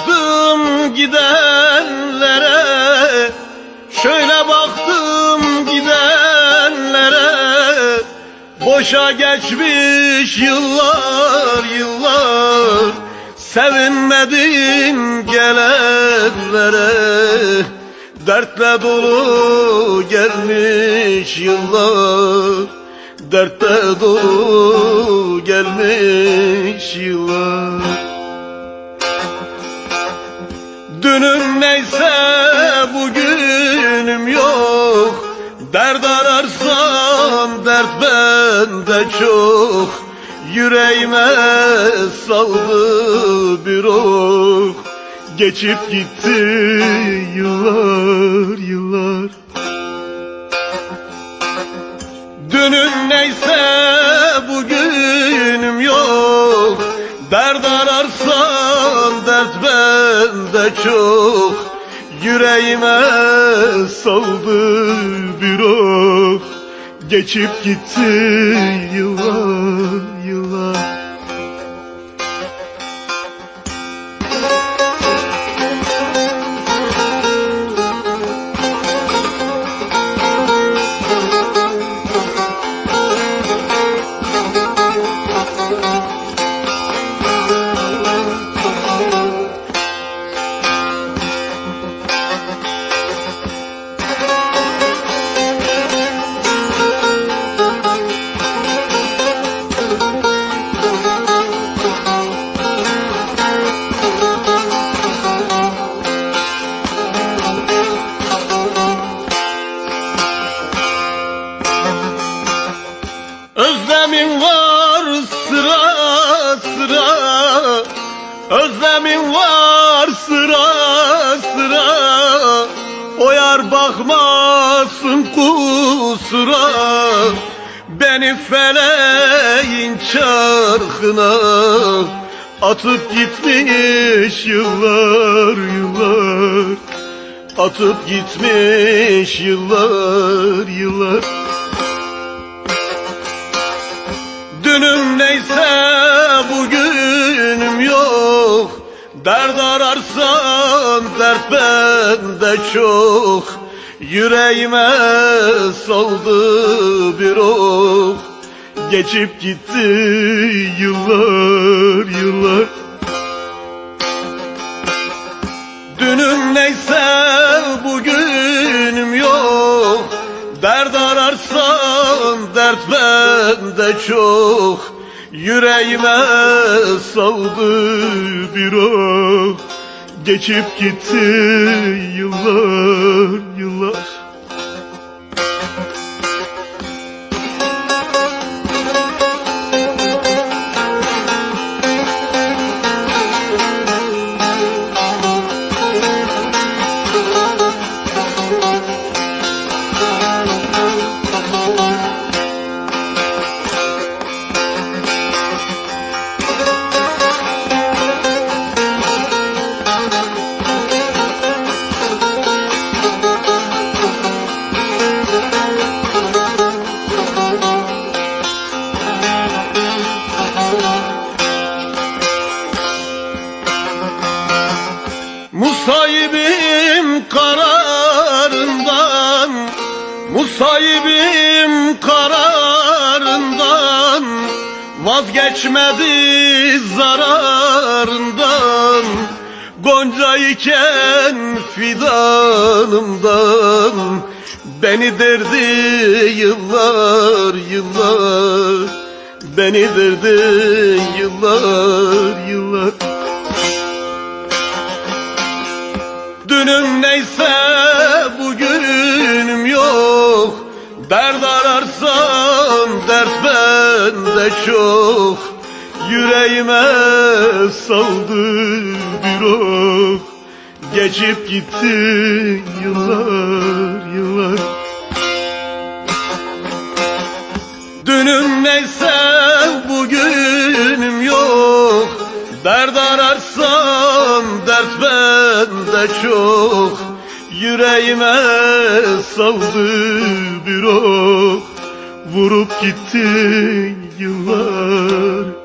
baktım gidenlere Şöyle baktım gidenlere. Boşa geçmiş yıllar yıllar Sevinmedim gelenlere. Dertle dolu gelmiş yıllar Dertte dolu gelmiş yıllar. Neyse bugünüm yok. Dert ararsam dert bende çok. Yüreğime saldı bir ok. Geçip gitti yıllar yıllar. Dünüm neyse bugünüm yok. Dert çok Yüreğime saldı bir ok. Geçip gitti yıllar yıllar var sıra sıra. O yar bakmasın kusura. Beni feleğin çarkına Atıp gitmiş yıllar yıllar. Atıp gitmiş yıllar yıllar Dert ararsan dert bende çok. Yüreğime saldı bir ok. Geçip gitti yıllar yıllar. Dünüm neyse bugünüm yok. Dert ararsan dert bende çok Yüreğime saldı bir ok Geçip gitti yıllar yıllar Musayibim kararından Vazgeçmedi zararından Gonca iken fidanımdan Beni derdi yıllar yıllar Beni derdi yıllar yıllar. Dünüm neyse Dert ararsan dert bende çok. Yüreğime saldı bir ok. Geçip gitti yıllar yıllar. Dünüm neyse bugünüm yok. Dert ararsan dert bende çok Yüreğime saldı bir ok. Vurup gitti yıllar